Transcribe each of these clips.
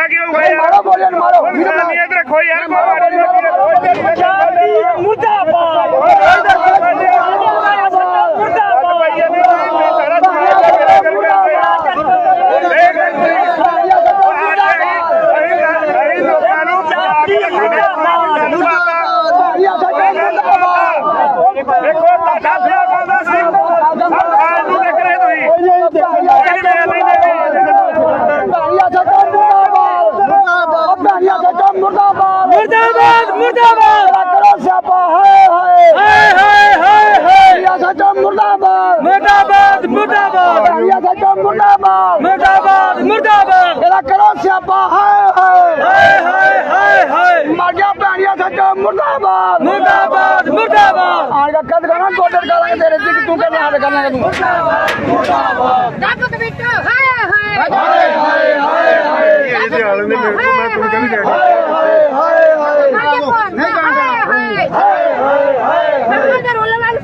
ਤੁਹਾਡਾ ਕੀ ਹੋਊਗਾ ਯਾਰ ਮਾਰੋ ਬੋਲੇ ਮਾਰੋ ਵੀਡੀਓ ਨਹੀਂ ਬਣਾ। ਇੱਧਰ ਰੱਖੋ ਯਾਰ ਕੋਈ ਮਾਰੀ ਨਹੀਂ ਮੁਰਦਾਬਾਦ ਦੇਖੋ ਤੁਹਾਡਾ ਫਿਆ ਖਾਂਦਾ ਸੀ ਆਹ ਨੂੰ ਦੇਖ ਰਹੇ ਤੁਸੀਂ ਮੁਰਦਾਬਾਦ। ਮੁਰਦਾਬਾਦ ਕਰੋ ਸਿਆਪਾ ਹਾਏ ਹਾਏ ਹਾਏ ਹਾਏ। ਹਾਏ ਹਾਏ ਸੱਚਾ ਮੁਰਦਾਬਾਦ। ਮੁਰਦਾਬਾਦ ਮੁਰਦਾਬਾਦ। ਇਹ ਸੱਚਾ ਮੁਰਦਾਬਾਦ। ਮੁਰਦਾਬਾਦ ਮੁਰਦਾਬਾਦ। ਇਹਦਾ ਕਰੋ ਸਿਆਪਾ ਹਾਏ ਹਾਏ। ਹਾਏ ਹਾਏ ਹਾਏ ਹਾਏ। ਮਰ ਗਿਆ ਭੈਣੀਆ ਸੱਚਾ ਮੁਰਦਾਬਾਦ। ਮੁਰਦਾਬਾਦ ਮੁਰਦਾਬਾਦ। ਕੇ ਕਦ ਕਰਾਂ ਗੋਡਰ ਕਰਾਂਗੇ ਤੇਰੇ ਤੇ ਤੂੰ ਕਹਿੰਦਾ ਹੱਥ ਕਰਨਾ ਤੂੰ। ਰੱਬ ਕਬੀਟਾ ਹਾਏ ਹਾਏ। ਇਹਦੇ ਹਾਲ ਨੇ ਮੇਰੇ ਕੋਲ ਮੈਂ ਤੂੰ ਕਹਿੰਦੀ ਜਾ ਹਾਏ ਹਾਏ ਹਾਏ ਨਹੀਂ ਹਾਏ ਹਾਏ ਹਾਏ ਦਾ ਰੋਲਾ ਵਾਲੀ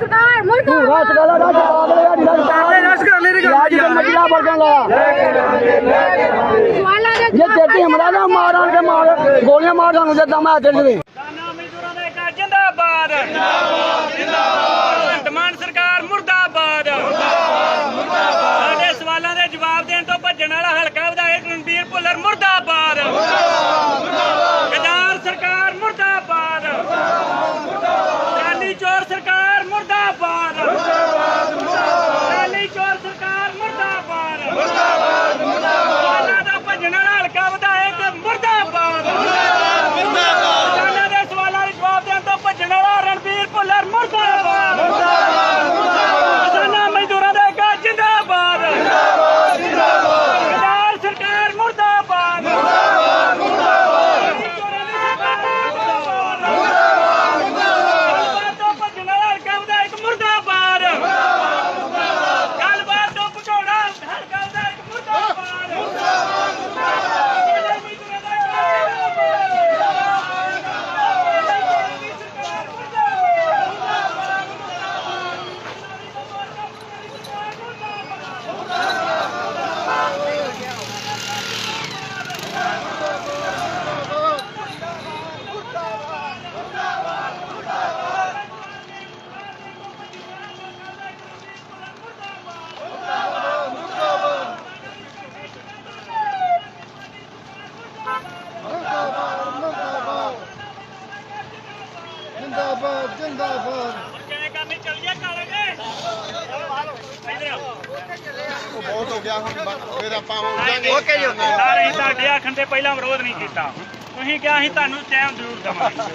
ਰਸ਼ ਕਰ ਲੈ ਰਸ਼ ਪਾ ਦੇ ਯਾਰ ਰਸ਼ ਪਾ ਦੇ ਰਸ਼ ਕਰ ਲੈ ਰੇ ਯਾਰ ਜਿੱਦ ਮਜਲਾ ਵਰਗਣ ਲਾਇਆ ਲੈ ਕੇ ਰਾਂਗੇ ਲੈ ਕੇ ਰਾਂਗੇ ਇਹ ਤੇਤੀ ਹਮਲਾ ਨਾ ਮਾਰਾਂ ਕੇ ਮਾਰ ਗੋਲੀਆਂ ਮਾਰ ਦਾਂਗੇ ਜਦ ਦਮ ਆ ਤੇਰੇ ਦੇ ਦਾਨਾ ਮਜ਼ਦੂਰਾਂ ਦਾ ਇੱਕ ਜਿੰਦਾਬਾਦ ਜਿੰਦਾਬਾਦ ਜਿੰਦਾਬਾਦ। ਕਿਵੇਂ ਕਰਨੀ ਚੱਲ ਗਿਆ ਕਾਲੇ ਨੇ ਇੱਧਰ ਆਓ ਉਹ ਬਹੁਤ ਹੋ ਗਿਆ ਹੁਣ ਬ- ਫਿਰ ਆਪਾਂ ਹੋ ਜਾਾਂਗੇ ਓਕੇ ਜੀ ਸਾਰੇ ਤੁਹਾਡੇ ਆਖਣ ਤੇ ਪਹਿਲਾਂ ਵਿਰੋਧ ਨਹੀਂ ਕੀਤਾ। ਤੁਸੀਂ ਕਿਹਾ ਅਸੀਂ ਤੁਹਾਨੂੰ ਟਾਈਮ ਜ਼ਰੂਰ ਦਵਾਂਗੇ।